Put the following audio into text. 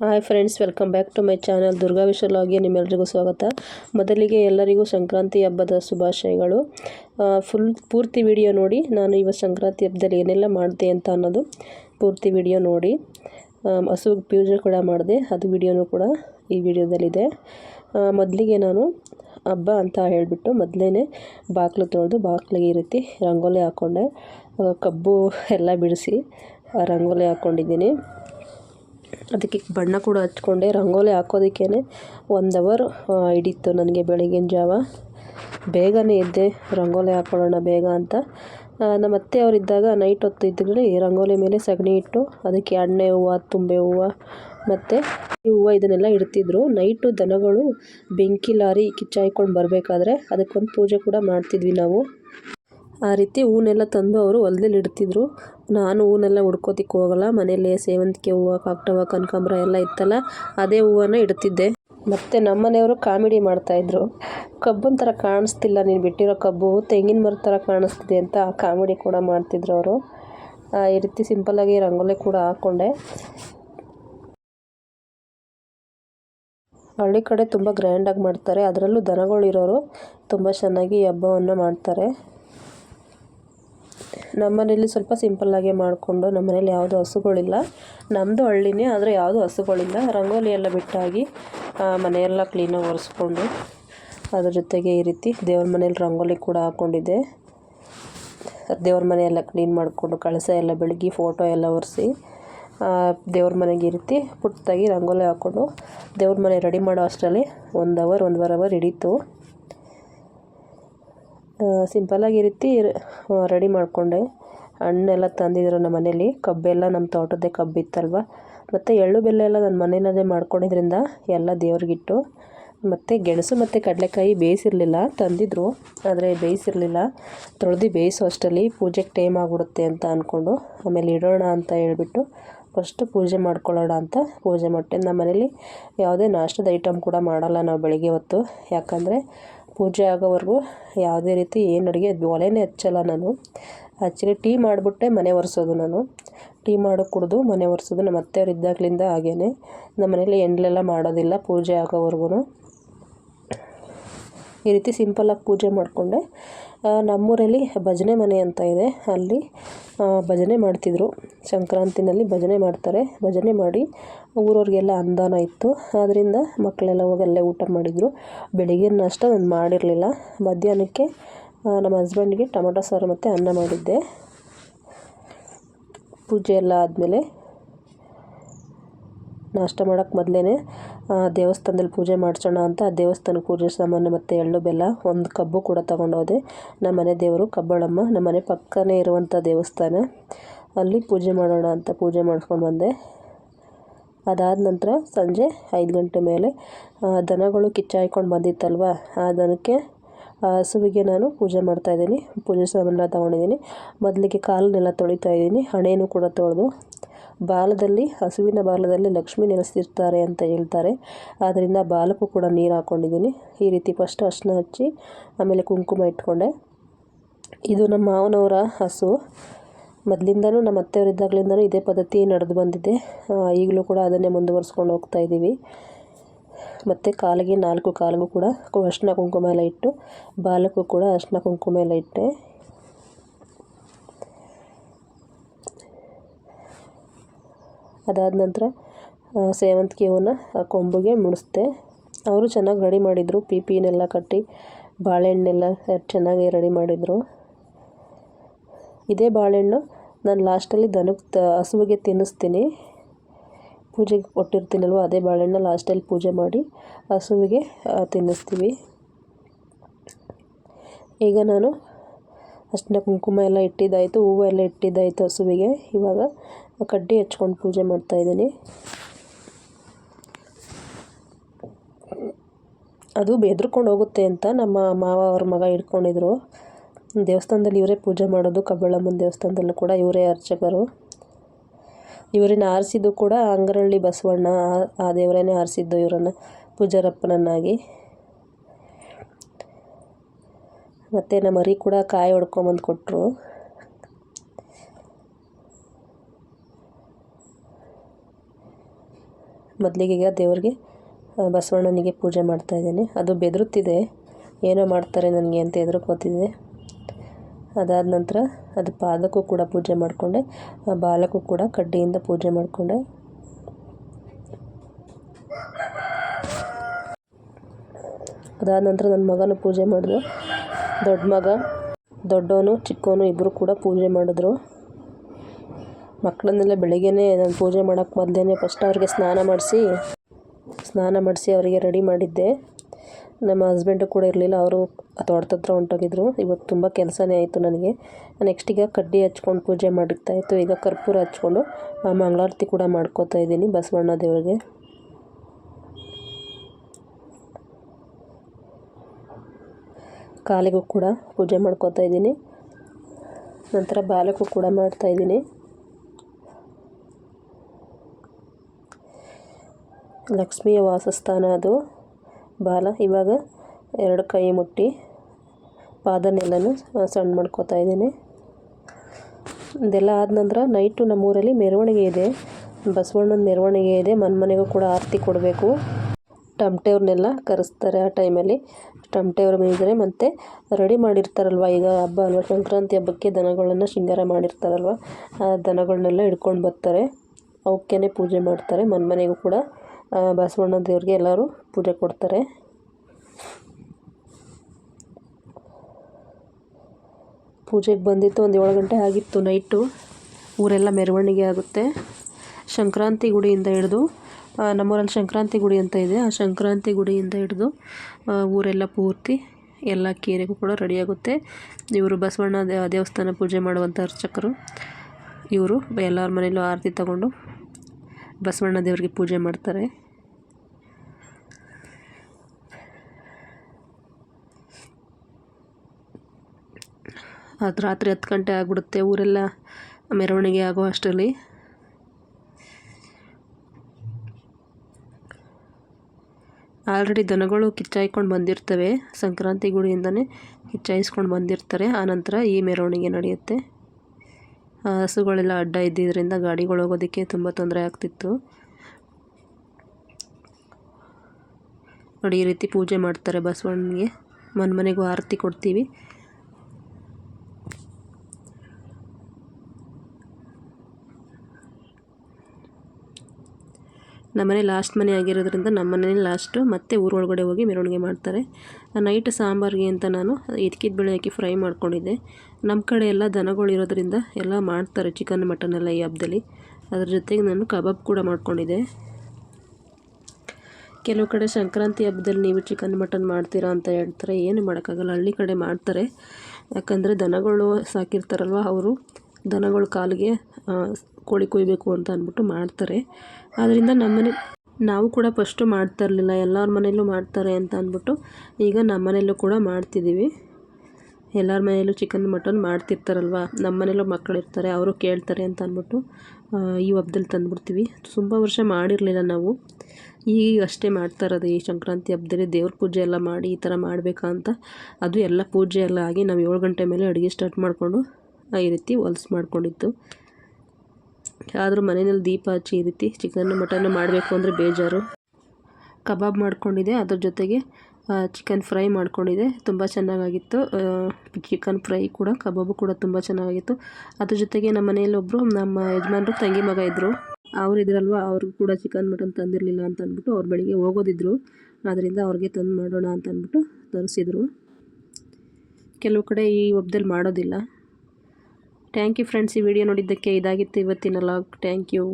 Hi friends welcome back to my channel Durga ವಿಶ್ವಲಾಗಿ ನಿಮ್ಮೆಲ್ಲರಿಗೂ ಸ್ವಾಗತ. ಮೊದಲಿಗೆ ಎಲ್ಲರಿಗೂ ಸಂಕ್ರಾಂತಿ ಹಬ್ಬದ ಶುಭಾಶಯಗಳು. ಫುಲ್ ಪೂರ್ತಿ ವಿಡಿಯೋ ನೋಡಿ, ನಾನು ಇವತ್ತು ಸಂಕ್ರಾಂತಿ ಹಬ್ಬದಲ್ಲಿ ಏನೆಲ್ಲ ಮಾಡಿದೆ ಅಂತ ಅನ್ನೋದು ಪೂರ್ತಿ ವಿಡಿಯೋ ನೋಡಿ. ಹಸು ಪೂಜೆ ಕೂಡ ಮಾಡಿದೆ, ಅದು ವಿಡಿಯೋನೂ ಕೂಡ ಈ ವಿಡಿಯೋದಲ್ಲಿದೆ ಮೊದಲಿಗೆ ನಾನು ಹಬ್ಬ ಅಂತ ಹೇಳಿಬಿಟ್ಟು ಮೊದಲೇ ಬಾಗಿಲು ತೊಳೆದು ಬಾಗಿಲಿಗೆ ಈ ರೀತಿ ರಂಗೋಲಿ ಹಾಕ್ಕೊಂಡೆ ಕಬ್ಬು ಎಲ್ಲ ಬಿಡಿಸಿ ರಂಗೋಲಿ ಹಾಕ್ಕೊಂಡಿದ್ದೀನಿ ಅದಕ್ಕೆ ಬಣ್ಣ ಕೂಡ ಹಚ್ಕೊಂಡೆ. ರಂಗೋಲಿ ಹಾಕೋದಕ್ಕೇ ಒಂದು ಅವರ್ ಹಿಡಿತು ನನಗೆ ಬೆಳಗಿನ ಜಾವ. ಬೇಗನೆ ಎದ್ದೆ, ರಂಗೋಲಿ ಹಾಕೊಳ್ಳೋಣ ಬೇಗ ಅಂತ. ನಮ್ಮ ಅತ್ತೆ ಅವರಿದ್ದಾಗ ನೈಟ್ ಹೊತ್ತು ಇದ್ದಿರಲಿ ರಂಗೋಲಿ ಮೇಲೆ ಸಗಣಿ ಇಟ್ಟು ಅದಕ್ಕೆ ಎಣ್ಣೆ ಹೂವು, ತುಂಬೆ ಹೂವು ಮತ್ತು ಈ ಹೂವು ಇದನ್ನೆಲ್ಲ ಇಡ್ತಿದ್ರು. ನೈಟು ದನಗಳು ಬೆಂಕಿ ಲಾರಿ ಕಿಚ್ಚಾಯ್ಕೊಂಡು ಬರಬೇಕಾದ್ರೆ ಅದಕ್ಕೊಂದು ಪೂಜೆ ಕೂಡ ಮಾಡ್ತಿದ್ವಿ ನಾವು. ಆ ರೀತಿ ಹೂನೆಲ್ಲ ತಂದು ಅವರು ಹೊಲದಲ್ಲಿ ಇಡ್ತಿದ್ರು. ನಾನು ಹೂವನ್ನೆಲ್ಲ ಹುಡ್ಕೋತಿಕ್ಕೆ ಹೋಗಲ್ಲ. ಮನೇಲಿ ಸೇವಂತಿಗೆ ಹೂವು ಕಾಕ್ಟವ ಕನಕಾಂಬ್ರ ಎಲ್ಲ ಇತ್ತಲ್ಲ, ಅದೇ ಹೂವನ್ನ ಇಡ್ತಿದ್ದೆ. ಮತ್ತು ನಮ್ಮ ಮನೆಯವರು ಕಾಮಿಡಿ ಮಾಡ್ತಾಯಿದ್ರು ಕಬ್ಬನ ಥರ ಕಾಣಿಸ್ತಿಲ್ಲ, ನೀನು ಬಿಟ್ಟಿರೋ ಕಬ್ಬು. ತೆಂಗಿನ ಮರದ ಥರ ಕಾಣಿಸ್ತಿದೆ ಅಂತ ಕಾಮಿಡಿ ಕೂಡ ಮಾಡ್ತಿದ್ರು ಅವರು. ಈ ರೀತಿ ಸಿಂಪಲ್ಲಾಗಿ ರಂಗೋಲಿ ಕೂಡ ಹಾಕ್ಕೊಂಡೆ ಹಳ್ಳಿ ಕಡೆ ತುಂಬ ಗ್ರ್ಯಾಂಡಾಗಿ ಮಾಡ್ತಾರೆ. ಅದರಲ್ಲೂ ದನಗಳಿರೋರು ತುಂಬ ಚೆನ್ನಾಗಿ ಹಬ್ಬವನ್ನು ಮಾಡ್ತಾರೆ. ನಮ್ಮನೇಲಿ ಸ್ವಲ್ಪ ಸಿಂಪಲ್ಲಾಗೆ ಮಾಡಿಕೊಂಡು ನಮ್ಮನೇಲಿ ಯಾವುದೂ ಹಸುಗಳಿಲ್ಲ. ನಮ್ಮದು ಹಳ್ಳಿನೇ, ಆದರೆ ಯಾವುದೂ ಹಸುಗಳಿಲ್ಲ. ರಂಗೋಲಿ ಎಲ್ಲ ಬಿಟ್ಟಾಗಿ ಮನೆಯೆಲ್ಲ ಕ್ಲೀನಾಗಿ ಒರೆಸ್ಕೊಂಡು ಅದ್ರ ಜೊತೆಗೆ ಈ ರೀತಿ ದೇವ್ರ ಮನೇಲಿ ರಂಗೋಲಿ ಕೂಡ ಹಾಕ್ಕೊಂಡಿದ್ದೆ ದೇವ್ರ ಮನೆಯೆಲ್ಲ ಕ್ಲೀನ್ ಮಾಡಿಕೊಂಡು ಕಳಸ ಎಲ್ಲ ಬೆಳಗ್ಗೆ ಫೋಟೋ ಎಲ್ಲ ಒರೆಸಿ ದೇವ್ರ ಮನೆಗೆ ಈ ರೀತಿ ಪುಟ್ಟದಾಗಿ ರಂಗೋಲಿ ಹಾಕ್ಕೊಂಡು ದೇವ್ರ ಮನೆ ರೆಡಿ ಮಾಡೋ ಅಷ್ಟರಲ್ಲಿ ಒಂದು ಅವರ್ ಒಂದುವರೆ ಅವರ್ ಹಿಡೀತು. ಸಿಂಪಲ್ಲಾಗಿ ಈ ರೀತಿ ರೆಡಿ ಮಾಡಿಕೊಂಡೆ. ಹಣ್ಣೆಲ್ಲ ತಂದಿದ್ರು ನಮ್ಮ ಮನೇಲಿ. ಕಬ್ಬೆಲ್ಲ ನಮ್ಮ ತೋಟದ್ದೇ ಕಬ್ಬಿತ್ತಲ್ವ ಮತ್ತು ಎಳ್ಳು ಬೆಲ್ಲ ಎಲ್ಲ ನನ್ನ ಮನೆಯಲ್ಲೇ ಮಾಡ್ಕೊಂಡಿದ್ರಿಂದ ಎಲ್ಲ ದೇವ್ರಿಗಿಟ್ಟು. ಮತ್ತು ಗೆಣಸು ಮತ್ತು ಕಡಲೆಕಾಯಿ ಬೇಯಿಸಿರಲಿಲ್ಲ, ತಂದಿದ್ರು. ಆದರೆ ಬೇಯಿಸಿರಲಿಲ್ಲ. ತೊಳೆದು ಬೇಯಿಸೋ ಅಷ್ಟರಲ್ಲಿ ಪೂಜೆಗೆ ಟೈಮ್ ಆಗಿಬಿಡುತ್ತೆ ಅಂತ ಅಂದ್ಕೊಂಡು ಆಮೇಲೆ ಇಡೋಣ ಅಂತ ಹೇಳ್ಬಿಟ್ಟು ಫಸ್ಟು ಪೂಜೆ ಮಾಡ್ಕೊಳ್ಳೋಣ ಅಂತ ಪೂಜೆ ಮಾಡ್ತೇನೆ ನಮ್ಮ ಮನೇಲಿ ಯಾವುದೇ ನಾಷ್ಟದ ಐಟಮ್ ಕೂಡ ಮಾಡಲ್ಲ ನಾವು ಬೆಳಗ್ಗೆ ಹೊತ್ತು. ಯಾಕಂದರೆ ಪೂಜೆ ಆಗೋವರೆಗೂ ಯಾವುದೇ ರೀತಿ ಏನು ಅಡುಗೆ, ಒಲೆನೇ ಹಚ್ಚಲ್ಲ ನಾನು. ಆ್ಯಕ್ಚುಲಿ ಟೀ ಮಾಡಿಬಿಟ್ಟೆ ಮನೆ ಒರೆಸೋದು ನಾನು. ಟೀ ಮಾಡಿ ಕುಡಿದು ಮನೆ ಒರೆಸೋದು ನಮ್ಮ ಅತ್ತೆಯವ್ರು ಇದ್ದಾಗಲಿಂದ ಹಾಗೇ ನಮ್ಮ ಮನೇಲಿ ಎಂಡ್ಲೆಲ್ಲ ಮಾಡೋದಿಲ್ಲ ಪೂಜೆ ಆಗೋವರೆಗೂ. ಈ ರೀತಿ ಸಿಂಪಲ್ಲಾಗಿ ಪೂಜೆ ಮಾಡಿಕೊಂಡೆ. ನಮ್ಮೂರಲ್ಲಿ ಭಜನೆ ಮನೆ ಅಂತ ಇದೆ. ಅಲ್ಲಿ ಭಜನೆ ಮಾಡ್ತಿದ್ರು. ಸಂಕ್ರಾಂತಿನಲ್ಲಿ ಭಜನೆ ಮಾಡ್ತಾರೆ. ಭಜನೆ ಮಾಡಿ ಊರವ್ರಿಗೆಲ್ಲ ಅನುದಾನ ಇತ್ತು. ಆದ್ದರಿಂದ ಮಕ್ಕಳೆಲ್ಲ ಹೋಗಿ ಅಲ್ಲೇ ಊಟ ಮಾಡಿದರು. ಬೆಳಿಗ್ಗೆ ನಾಷ್ಟ ನಾನು ಮಾಡಿರಲಿಲ್ಲ. ಮಧ್ಯಾಹ್ನಕ್ಕೆ ನಮ್ಮ ಹಸ್ಬೆಂಡ್ಗೆ ಟೊಮೊಟೊ ಸಾರು ಮತ್ತು ಅನ್ನ ಮಾಡಿದ್ದೆ. ಪೂಜೆ ಎಲ್ಲ ಆದಮೇಲೆ ನಾಷ್ಟ ಮಾಡೋಕ್ಕೆ ಮೊದಲೇ ದೇವಸ್ಥಾನದಲ್ಲಿ ಪೂಜೆ ಮಾಡ್ಸೋಣ ಅಂತ ದೇವಸ್ಥಾನಕ್ಕೆ ಪೂಜೆ ಸಾಮಾನು ಮತ್ತು ಎಳ್ಳು ಬೆಲ್ಲ, ಒಂದು ಕಬ್ಬು ಕೂಡ ತೊಗೊಂಡೋದೆ. ನಮ್ಮ ಮನೆ ದೇವರು ಕಬ್ಬಳಮ್ಮ ನಮ್ಮ ಮನೆ ಪಕ್ಕನೇ ಇರುವಂಥ ದೇವಸ್ಥಾನ. ಅಲ್ಲಿ ಪೂಜೆ ಮಾಡೋಣ ಅಂತ ಪೂಜೆ ಮಾಡ್ಕೊಂಡು ಬಂದೆ. ಅದಾದ ನಂತರ ಸಂಜೆ ಐದು ಗಂಟೆ ಮೇಲೆ ದನಗಳು ಕಿಚ್ಚಾಯ್ಕೊಂಡು ಬಂದಿತ್ತಲ್ವ, ಆ ದನಕ್ಕೆ ಹಸುವಿಗೆ ನಾನು ಪೂಜೆ ಮಾಡ್ತಾಯಿದ್ದೀನಿ ಪೂಜೆ ಸಾಮಾನೆಲ್ಲ ತೊಗೊಂಡಿದ್ದೀನಿ. ಮೊದಲಿಗೆ ಕಾಲನ್ನೆಲ್ಲ ತೊಳಿತಾ ಇದ್ದೀನಿ. ಹಣೆಯೂ ಕೂಡ ತೊಳೆದು ಬಾಲದಲ್ಲಿ, ಹಸುವಿನ ಬಾಲದಲ್ಲಿ ಲಕ್ಷ್ಮಿ ನೆಲೆಸಿರ್ತಾರೆ ಅಂತ ಹೇಳ್ತಾರೆ. ಆದ್ದರಿಂದ ಬಾಲಕ್ಕೂ ಕೂಡ ನೀರು ಹಾಕ್ಕೊಂಡಿದ್ದೀನಿ ಈ ರೀತಿ ಫಸ್ಟ್ ಅರ್ಶನ ಹಚ್ಚಿ, ಆಮೇಲೆ ಕುಂಕುಮ ಇಟ್ಕೊಂಡೆ. ಇದು ನಮ್ಮ ಮಾವನವರ ಹಸು. ಮೊದಲಿಂದನೂ ನಮ್ಮ ಅತ್ತೆಯವರಿದ್ದಾಗಲಿಂದನೂ ಇದೇ ಪದ್ಧತಿ ನಡೆದು ಬಂದಿದೆ. ಈಗಲೂ ಕೂಡ ಅದನ್ನೇ ಮುಂದುವರಿಸ್ಕೊಂಡು ಹೋಗ್ತಾ ಇದ್ದೀವಿ ಮತ್ತು ಕಾಲಿಗೆ ನಾಲ್ಕು ಕಾಲಿಗೂ ಕೂಡ ಅರ್ಶಿನ ಕುಂಕುಮ ಎಲ್ಲ ಇಟ್ಟು, ಬಾಲಕ್ಕೂ ಕೂಡ ಅರ್ಶಿನ ಕುಂಕುಮ ಎಲ್ಲ ಇಟ್ಟೆ. ಅದಾದ ನಂತರ ಸೇವಂತಿಗೆ ಹೂವನ್ನು ಆ ಕೊಂಬಿಗೆ ಮುಡಿಸ್ದೆ. ಅವರು ಚೆನ್ನಾಗಿ ರೆಡಿ ಮಾಡಿದರು. ಪಿ ಪಿನೆಲ್ಲ ಕಟ್ಟಿ ಬಾಳೆಹಣ್ಣೆಲ್ಲ ಚೆನ್ನಾಗಿ ರೆಡಿ ಮಾಡಿದರು. ಇದೇ ಬಾಳೆಹಣ್ಣು ನಾನು ಲಾಸ್ಟಲ್ಲಿ ದನಕ್ಕೆ ಹಸುವಿಗೆ ತಿನ್ನಿಸ್ತೀನಿ. ಪೂಜೆಗೆ ಕೊಟ್ಟಿರ್ತೀನಲ್ವ, ಅದೇ ಬಾಳೆಹಣ್ಣು ಲಾಸ್ಟಲ್ಲಿ ಪೂಜೆ ಮಾಡಿ ಹಸುವಿಗೆ ತಿನ್ನಿಸ್ತೀವಿ. ಈಗ ನಾನು ಅಷ್ಟನ್ನ ಕುಂಕುಮ ಎಲ್ಲ ಇಟ್ಟಿದ್ದಾಯಿತು ಹೂವು ಎಲ್ಲ ಇಟ್ಟಿದ್ದಾಯಿತು ಹಸುವಿಗೆ. ಇವಾಗ ಕಡ್ಡಿ ಹಚ್ಕೊಂಡು ಪೂಜೆ ಮಾಡ್ತಾ ಇದ್ದೀನಿ. ಅದು ಬೆದ್ರುಕೊಂಡು ಹೋಗುತ್ತೆ ಅಂತ ನಮ್ಮ ಮಾವ ಅವ್ರ ಮಗ ಇಟ್ಕೊಂಡಿದ್ರು ದೇವಸ್ಥಾನದಲ್ಲಿ ಇವರೇ ಪೂಜೆ ಮಾಡೋದು, ಕಬ್ಬಳಮ್ಮನ ದೇವಸ್ಥಾನದಲ್ಲೂ ಕೂಡ ಇವರೇ ಅರ್ಚಕರು. ಇವರನ್ನ ಆರಿಸಿದ್ದು ಕೂಡ ಅಂಗರಳ್ಳಿ ಬಸವಣ್ಣ, ಆ ದೇವರನ್ನೇ ಆರಿಸಿದ್ದು ಇವರನ್ನು ಪೂಜಾರಪ್ಪನನ್ನಾಗಿ. ಮತ್ತು ನಮ್ಮ ಮರಿ ಕೂಡ ಕಾಯಿ ಹೊಡ್ಕೊಂಬಂದು ಕೊಟ್ಟರು ಮೊದಲಿಗೆ ಈಗ ದೇವ್ರಿಗೆ ಬಸವಣ್ಣನಿಗೆ ಪೂಜೆ ಮಾಡ್ತಾಯಿದ್ದೀನಿ ಅದು ಬೆದರುತ್ತಿದೆ. ಏನೋ ಮಾಡ್ತಾರೆ ನನಗೆ ಅಂತ ಹೆದರ್ಕೋತಿದ್ದೆ. ಅದಾದ ನಂತರ ಅದು ಪಾದಕ್ಕೂ ಕೂಡ ಪೂಜೆ ಮಾಡಿಕೊಂಡೆ. ಬಾಲಕ್ಕೂ ಕೂಡ ಕಡ್ಡಿಯಿಂದ ಪೂಜೆ ಮಾಡಿಕೊಂಡೆ. ಅದಾದ ನಂತರ ನನ್ನ ಮಗನ ಪೂಜೆ ಮಾಡಿದ್ರು ದೊಡ್ಡ ಮಗ, ದೊಡ್ಡವನು, ಚಿಕ್ಕವನು ಇಬ್ಬರು ಕೂಡ ಪೂಜೆ ಮಾಡಿದ್ರು. ಮಕ್ಕಳನ್ನೆಲ್ಲ ಬೆಳಗ್ಗೆನೇ ನಾನು ಪೂಜೆ ಮಾಡೋಕ್ಕೆ ಮೊದಲೇ ಫಸ್ಟ್ ಅವ್ರಿಗೆ ಸ್ನಾನ ಮಾಡಿಸಿ ಸ್ನಾನ ಮಾಡಿಸಿ ಅವರಿಗೆ ರೆಡಿ ಮಾಡಿದ್ದೆ. ನಮ್ಮ ಹಸ್ಬೆಂಡು ಕೂಡ ಇರಲಿಲ್ಲ, ಅವರು ತೋಟದತ್ರ ಹೊಂಟೋಗಿದ್ರು. ಇವತ್ತು ತುಂಬ ಕೆಲಸನೇ ಆಯಿತು ನನಗೆ. ನೆಕ್ಸ್ಟ್ ಈಗ ಕಡ್ಡಿ ಹಚ್ಕೊಂಡು ಪೂಜೆ ಮಾಡಿರ್ತಾಯಿತ್ತು ಈಗ ಕರ್ಪೂರ ಹಚ್ಕೊಂಡು ಮಂಗಳಾರತಿ ಕೂಡ ಮಾಡ್ಕೋತಾ ಇದ್ದೀನಿ ಬಸವಣ್ಣ ದೇವರಿಗೆ. ಕಾಲಿಗೂ ಕೂಡ ಪೂಜೆ ಮಾಡ್ಕೋತಾ ಇದ್ದೀನಿ. ನಂತರ ಬಾಲಕ್ಕೂ ಕೂಡ ಮಾಡ್ತಾ ಲಕ್ಷ್ಮಿಯ ವಾಸಸ್ಥಾನ ಅದು. ಬಾಲ, ಇವಾಗ ಎರಡು ಕೈ ಮುಟ್ಟಿ, ಪಾದನೆಲ್ಲನೂ ಸಣ್ಣ ಮಾಡ್ಕೋತಾ ಇದ್ದೀನಿ. ಇದೆಲ್ಲ ಆದ ನಂತರ ನೈಟು ನಮ್ಮೂರಲ್ಲಿ ಮೆರವಣಿಗೆ ಇದೆ. ಬಸವಣ್ಣನ ಮೆರವಣಿಗೆ ಇದೆ. ಮನೆಮನೆಗೂ ಕೂಡ ಆರತಿ ಕೊಡಬೇಕು. ಟಮಟೆಯವ್ರನ್ನೆಲ್ಲ ಕರೆಸ್ತಾರೆ ಆ ಟೈಮಲ್ಲಿ. ಟಮಟೆಯವ್ರ ಮೇಯ್ದರೆ ಮತ್ತು ರೆಡಿ ಮಾಡಿರ್ತಾರಲ್ವ? ಈಗ ಹಬ್ಬ ಅಲ್ವ? ಸಂಕ್ರಾಂತಿ ಹಬ್ಬಕ್ಕೆ ದನಗಳನ್ನು ಶೃಂಗಾರ ಮಾಡಿರ್ತಾರಲ್ವ? ಆ ದನಗಳನ್ನೆಲ್ಲ ಹಿಡ್ಕೊಂಡು ಬರ್ತಾರೆ. ಅವಕ್ಕೇ ಪೂಜೆ ಮಾಡ್ತಾರೆ. ಮನೆಮನೆಗೂ ಕೂಡ ಬಸವಣ್ಣ ದೇವ್ರಿಗೆ ಎಲ್ಲರೂ ಪೂಜೆ ಕೊಡ್ತಾರೆ. ಪೂಜೆಗೆ ಬಂದಿತ್ತು ಒಂದು ಏಳು ಗಂಟೆ ಆಗಿತ್ತು ನೈಟು. ಊರೆಲ್ಲ ಮೆರವಣಿಗೆ ಆಗುತ್ತೆ. ಸಂಕ್ರಾಂತಿ ಗುಡಿಯಿಂದ ಹಿಡಿದು ನಮ್ಮೂರಲ್ಲಿ ಸಂಕ್ರಾಂತಿ ಗುಡಿ ಅಂತ ಇದೆ. ಆ ಸಂಕ್ರಾಂತಿ ಗುಡಿಯಿಂದ ಹಿಡಿದು ಊರೆಲ್ಲ ಪೂರ್ತಿ ಎಲ್ಲ ಕೇರೆಗೂ ಕೂಡ ರೆಡಿಯಾಗುತ್ತೆ ಇವರು ಬಸವಣ್ಣ ದೇವಸ್ಥಾನ ಪೂಜೆ ಮಾಡುವಂಥ ಅರ್ಚಕರು. ಇವರು ಎಲ್ಲರ ಮನೇಲೂ ಆರತಿ ತಗೊಂಡು ಬಸವಣ್ಣ ದೇವರಿಗೆ ಪೂಜೆ ಮಾಡ್ತಾರೆ. ಅದು ರಾತ್ರಿ ಹತ್ತು ಗಂಟೆ ಆಗಿಬಿಡುತ್ತೆ, ಊರೆಲ್ಲ ಮೆರವಣಿಗೆ ಆಗೋ ಅಷ್ಟರಲ್ಲಿ. ಆಲ್ರೆಡಿ ದನಗಳು ಕಿಚ್ಚಾಯ್ಕೊಂಡು ಬಂದಿರ್ತವೆ, ಸಂಕ್ರಾಂತಿ ಗುಡಿಯಿಂದನೇ ಕಿಚ್ಚಾಯಿಸ್ಕೊಂಡು ಬಂದಿರ್ತಾರೆ, ಆನಂತರ ಈ ಮೆರವಣಿಗೆ ನಡೆಯುತ್ತೆ. ಹಸುಗಳೆಲ್ಲ ಅಡ್ಡ ಇದ್ದಿದ್ದರಿಂದ ಗಾಡಿಗಳು ಹೋಗೋದಕ್ಕೆ ತುಂಬ ತೊಂದರೆ ಆಗ್ತಿತ್ತು. ನೋಡಿ ಈ ರೀತಿ ಪೂಜೆ ಮಾಡ್ತಾರೆ ಬಸವಣ್ಣನಿಗೆ. ಮನೆ ಮನೆಗೂ ಆರತಿ ಕೊಡ್ತೀವಿ. ನಮ್ಮನೆ ಲಾಸ್ಟ್ ಮನೆ ಆಗಿರೋದ್ರಿಂದ ನಮ್ಮ ಮನೇಲಿ ಲಾಸ್ಟು ಮತ್ತೆ ಊರೊಳಗಡೆ ಹೋಗಿ ಮೆರವಣಿಗೆ ಮಾಡ್ತಾರೆ. ನೈಟ್ ಸಾಂಬಾರಿಗೆ ಅಂತ ನಾನು ಇದ್ಕಿದ ಬೆಳೆ ಹಾಕಿ ಫ್ರೈ ಮಾಡ್ಕೊಂಡಿದ್ದೆ. ನಮ್ಮ ಕಡೆ ಎಲ್ಲ ದನಗಳು ಇರೋದ್ರಿಂದ ಎಲ್ಲ ಮಾಡ್ತಾರೆ ಚಿಕನ್ ಮಟನ್ ಎಲ್ಲ ಈ ಹಬ್ಬದಲ್ಲಿ ಅದ್ರ ಜೊತೆಗೆ ನಾನು ಕಬಾಬ್ ಕೂಡ ಮಾಡ್ಕೊಂಡಿದ್ದೆ. ಕೆಲವು ಕಡೆ ಸಂಕ್ರಾಂತಿ ಹಬ್ಬದಲ್ಲಿ ನೀವು ಚಿಕನ್ ಮಟನ್ ಮಾಡ್ತೀರಾ ಅಂತ ಹೇಳ್ತಾರೆ. ಏನು ಮಾಡೋಕ್ಕಾಗಲ್ಲ, ಹಳ್ಳಿ ಕಡೆ ಮಾಡ್ತಾರೆ. ಯಾಕಂದರೆ ದನಗಳು ಸಾಕಿರ್ತಾರಲ್ವ ಅವರು. ದನಗಳು ಕಾಲಿಗೆ ಕೋಳಿ ಕೊಯ್ಬೇಕು ಅಂತ ಅಂದ್ಬಿಟ್ಟು ಮಾಡ್ತಾರೆ. ಆದ್ದರಿಂದ ನಮ್ಮನೆ, ನಾವು ಕೂಡ ಫಸ್ಟು ಮಾಡ್ತಾ ಇರಲಿಲ್ಲ, ಎಲ್ಲರ ಮನೆಯಲ್ಲೂ ಮಾಡ್ತಾರೆ ಅಂತ ಅಂದ್ಬಿಟ್ಟು ಈಗ ನಮ್ಮ ಮನೆಯಲ್ಲೂ ಕೂಡ ಮಾಡ್ತಿದ್ದೀವಿ ಎಲ್ಲರ ಮನೆಯಲ್ಲೂ ಚಿಕನ್ ಮಟನ್ ಮಾಡ್ತಿರ್ತಾರಲ್ವ? ನಮ್ಮ ಮಕ್ಕಳು ಇರ್ತಾರೆ, ಅವರು ಕೇಳ್ತಾರೆ ಅಂತ ಅಂದ್ಬಿಟ್ಟು ಈ ಹಬ್ಬದಲ್ಲಿ ತಂದುಬಿಡ್ತೀವಿ. ತುಂಬ ವರ್ಷ ಮಾಡಿರಲಿಲ್ಲ ನಾವು. ಈಗ ಅಷ್ಟೇ ಮಾಡ್ತಾ ಇರೋದು, ಈ ಸಂಕ್ರಾಂತಿ ಹಬ್ಬದಲ್ಲಿ ದೇವ್ರ ಪೂಜೆ ಎಲ್ಲ ಮಾಡಿ ಈ ಥರ ಮಾಡಬೇಕಾ ಅಂತ. ಅದು ಎಲ್ಲ ಪೂಜೆ ಎಲ್ಲ ಆಗಿ ನಾವು ಏಳು ಗಂಟೆ ಮೇಲೆ ಅಡುಗೆ ಸ್ಟಾರ್ಟ್ ಮಾಡಿಕೊಂಡು ಈ ರೀತಿ ಹೊಲ್ಸು ಮಾಡ್ಕೊಂಡಿತ್ತು ಆದರೂ ಮನೆಯಲ್ಲಿ ದೀಪ ಹಚ್ಚಿ ಈ ರೀತಿ ಚಿಕನ್ ಮಟನ್ ಮಾಡಬೇಕು ಅಂದರೆ ಬೇಜಾರು. ಕಬಾಬ್ ಮಾಡ್ಕೊಂಡಿದ್ದೆ, ಅದ್ರ ಜೊತೆಗೆ ಚಿಕನ್ ಫ್ರೈ ಮಾಡ್ಕೊಂಡಿದ್ದೆ. ತುಂಬ ಚೆನ್ನಾಗಾಗಿತ್ತು. ಚಿಕನ್ ಫ್ರೈ ಕೂಡ, ಕಬಾಬು ಕೂಡ ತುಂಬ ಚೆನ್ನಾಗಿತ್ತು ಅದ್ರ ಜೊತೆಗೆ ನಮ್ಮ ಮನೆಯಲ್ಲಿ ಒಬ್ಬರು ನಮ್ಮ ಯಜಮಾನರು, ತಂಗಿ ಮಗ ಇದ್ದರು ಅವ್ರು ಇದ್ರಲ್ವ, ಅವ್ರಿಗೂ ಕೂಡ ಚಿಕನ್ ಮಟನ್ ತಂದಿರಲಿಲ್ಲ ಅಂತ ಅಂದ್ಬಿಟ್ಟು ಅವ್ರು ಬೆಳಿಗ್ಗೆ ಹೋಗೋದಿದ್ರು. ಆದ್ದರಿಂದ ಅವ್ರಿಗೆ ತಂದು ಮಾಡೋಣ ಅಂತ ಅಂದ್ಬಿಟ್ಟು ತರಿಸಿದ್ರು. ಕೆಲವು ಕಡೆ ಈ ಹಬ್ಬದಲ್ಲಿ ಮಾಡೋದಿಲ್ಲ. ಥ್ಯಾಂಕ್ ಯು ಫ್ರೆಂಡ್ಸ್ ಈ ವಿಡಿಯೋ ನೋಡಿದ್ದಕ್ಕೆ ಇದಾಗಿತ್ತು ಇವತ್ತಿನ ಲಾಗ್. Thank you.